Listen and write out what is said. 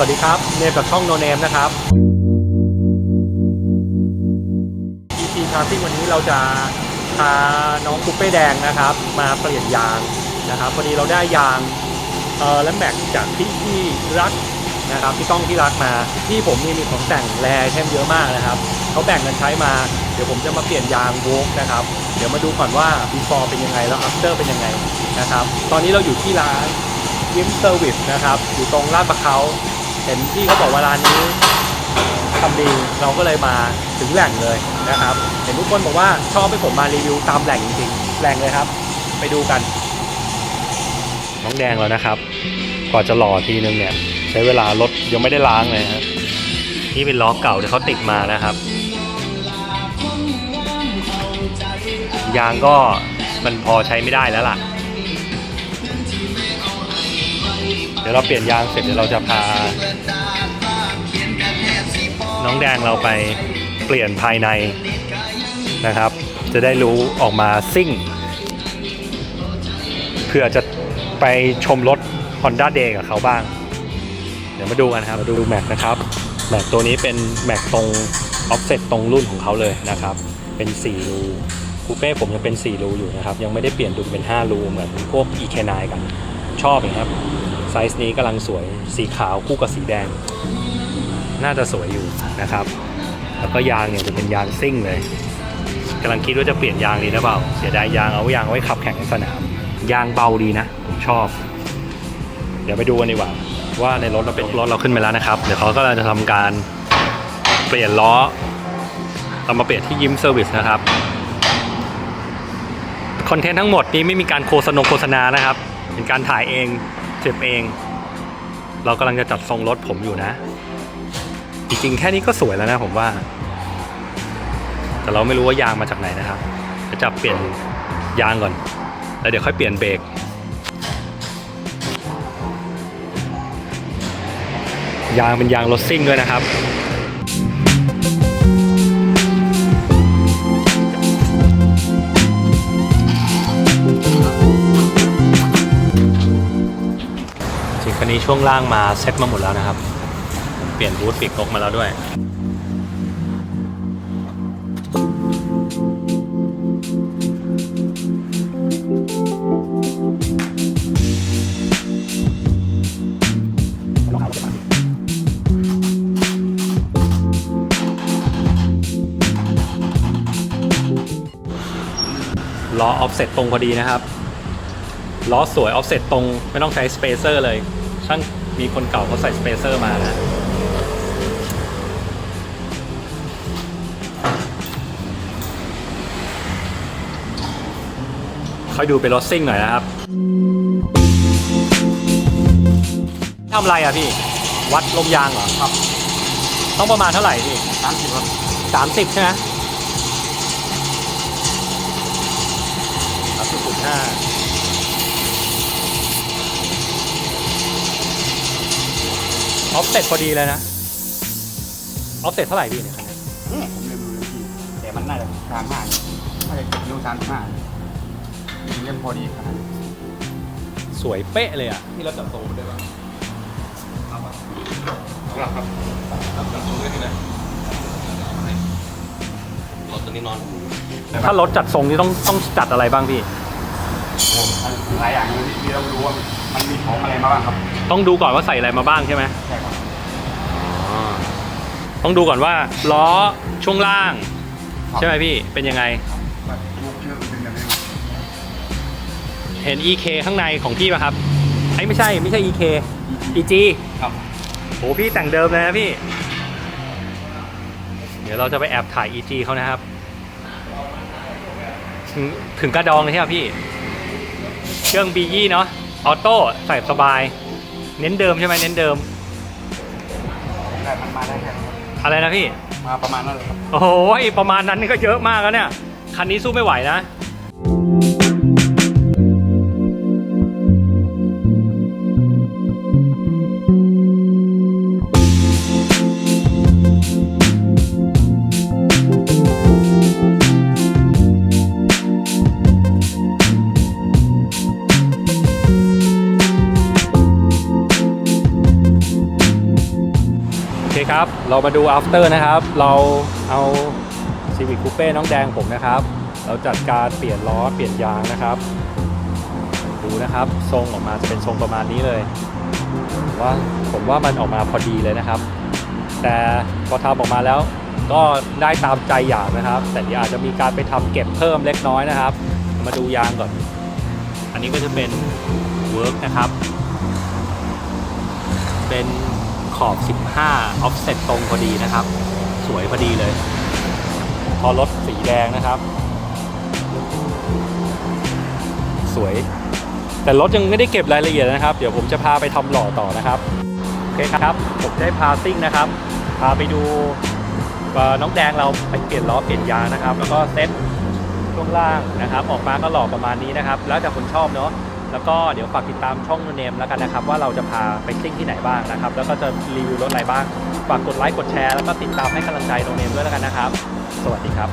สวัสดีครับ เนมจากช่องโนเนมนะครับ EP คาร์ซิ่วันนี้เราจะพาน้องคุปเป้แดงนะครับ มาเปลี่ยนยางนะครับพอดีเราได้ยางเออและแม็กจากพี่ที่รักนะครับพี่ก้องที่รักมาที่ผมนี่มีของแต่งแรไอเทมเยอะมากนะครับเขาแบ่งกันใช้มา เดี๋ยวผมจะมาเปลี่ยนยางโวกนะครับ เดี๋ยวมาดูก่อนว่า before เป็นยังไงแล้ว after เป็นยังไงนะครับ ตอนนี้เราอยู่ที่ร้านยิมเซอร์วิสนะครับ อยู่ตรงลาดประเขา เห็นพี่เขาบอกว่าร้านนี้ทำดีเราก็เลยมาถึงแหล่งเลยนะครับ เห็นทุกคนบอกว่าชอบให้ผมมารีวิวตามแหล่งจริงๆแหล่งเลยครับ ไปดูกัน น้องแดงแล้วนะครับกว่าจะหล่อทีนึงเนี่ย ใช้เวลารถยังไม่ได้ล้างเลยฮะนี่เป็นล้อเก่าที่เขาติดมานะครับ ยางก็มันพอใช้ไม่ได้แล้วล่ะ เดี๋ยวเราเปลี่ยนยางเสร็จเดี๋ยวเราจะพา น้องแดงเราไปเปลี่ยนภายในนะครับ จะได้รู้ออกมาซิ่งเพื่อจะไปชมรถ Honda Day กับเขาบ้าง เดี๋ยวมาดูกันครับมาดูแม็กนะครับแม็กตัวนี้เป็นแม็กตรงออฟเซ็ตตรงรุ่นของเขาเลยนะครับ เป็น4รูคูเป้ผมยังเป็น4รูอยู่นะครับ ยังไม่ได้เปลี่ยนดูเป็น5รูเหมือนพวก EK9 กัน ชอบนะครับ ไซส์นี้กำลังสวยสีขาวคู่กับสีแดง น่าจะสวยอยู่นะครับ แล้วก็ยางเนี่ยจะเป็นยางซิ่งเลยกำลังคิดว่าจะเปลี่ยนยางดีนะเปล่าเสียดายยางเอายางเอาไว้ขับแข่งในสนาม ยางเบาดีนะ ผมชอบ เดี๋ยวไปดูกันดีกว่า ว่าในรถเราเป็นรถเราขึ้นไปแล้วนะครับ เดี๋ยวเขาก็จะทำการเปลี่ยนล้อเรามาเปลี่ยนที่ยิ้มเซอร์วิสนะครับคอนเทนต์ทั้งหมดนี้ไม่มีการโฆษณาโฆษณานะครับ เป็นการถ่ายเอง เจ็บเอง เรากำลังจะจัดทรงรถผมอยู่นะ จริงๆ แค่นี้ก็สวยแล้วนะผมว่า แต่เราไม่รู้ว่ายางมาจากไหนนะครับจะจับเปลี่ยนยางก่อน แล้วเดี๋ยวค่อยเปลี่ยนเบรกยางเป็นยางรถซิ่งด้วยนะครับันนี้ช่วงล่างมาเซ็ตมาหมดแล้วนะครับ เปลี่ยนบูทปีกนกมาแล้วด้วยล้อออฟเซ็ตตรงพอดีนะครับล้อสวยออฟเซ็ตตรงไม่ต้องใช้สเปเซอร์เลย ช่างมีคนเก่าเขาใส่สเปเซอร์มานะค่อยดูเป็นรถซิ่งหน่อยนะครับทำอะไรอะพี่ วัดลมยางเหรอครับ ต้องประมาณเท่าไหร่พี่สามสิบครับสามสิบใช่ไหมสามสิบจุดห้า ออฟเซ็ตพอดีเลยนะ ออฟเซ็ตเท่าไหร่พี่เนี่ยคันนี้อืมผมลืมดูเลยพี่แต่มันน่าจะสามห้าน่าจะเจ็ดนิ้วสามสิบห้าเล่มพอดีขนาดนี้สวยเป๊ะเลยอะ ที่เราจับทรงได้ป่ะครับครับจับทรงได้ที่ไหนรถตัวนี้นอนถ้ารถจัดทรงนี่ต้องต้องจัดอะไรบ้างพี่หลายอย่างเลยพี่พี่ต้องรู้ว่ามันมีของอะไรมาบ้างครับ ต้องดูก่อนว่าใส่อะไรมาบ้างใช่ไหมใช่ครับ ต้องดูก่อนว่าล้อช่วงล่าง ใช่ไหมพี่เป็นยังไงว่าลูกชื่อเป็นแบบนี้เห็น EK ข้างในของพี่ป่ะครับไอ้ยไม่ใช่ไม่ใช่ EK EG ครับโหพี่แต่งเดิมเลยนะพี่ เดี๋ยวเราจะไปแอบถ่าย EG เขานะครับ ถึงถึงกระดองเลยใช่ไหมพี่ เครื่อง B ยี่เนาะออโต้ใส่สบาย เน้นเดิมใช่ไหมเน้นเดิมได้มันมาได้แค่นี้ อะไรนะพี่ มาประมาณนั้นเลยครับ โอ้โหประมาณนั้นนี่ก็เยอะมากแล้วเนี่ย คันนี้สู้ไม่ไหวนะ ครับ เรามาดู after นะครับ เราเอา Civic Coupe น้องแดงผมนะครับ เราจัดการเปลี่ยนล้อเปลี่ยนยางนะครับ ดูนะครับ ทรงออกมาจะเป็นทรงประมาณนี้เลยว่าผมว่ามันออกมาพอดีเลยนะครับ แต่พอทำออกมาแล้วก็ได้ตามใจอยากนะครับ แต่เดี๋ยวอาจจะมีการไปทำเก็บเพิ่มเล็กน้อยนะครับ มาดูยางก่อน อันนี้ก็จะเป็นเวิร์กนะครับ เป็น ขอบ 15 offset ตรงพอดีนะครับ สวยพอดีเลย พอรถสีแดงนะครับ สวย แต่รถยังไม่ได้เก็บรายละเอียดนะครับ เดี๋ยวผมจะพาไปทำหล่อต่อนะครับโอเคครับ ผมได้พาซิ่งนะครับ พาไปดูน้องแดงเราไปเปลี่ยนล้อเปลี่ยนยางนะครับ แล้วก็เซ็ตช่วงล่างนะครับ ออกมาก็หล่อประมาณนี้นะครับ แล้วแต่คนชอบเนาะ แล้วก็เดี๋ยวฝากติดตามช่องโนเนมแล้วกันนะครับ ว่าเราจะพาไปซิ่งที่ไหนบ้างนะครับ แล้วก็จะรีวิวรถอะไรบ้าง ฝากกดไลค์กดแชร์แล้วก็ติดตามให้กำลังใจโนเนมด้วยแล้วกันนะครับ สวัสดีครับ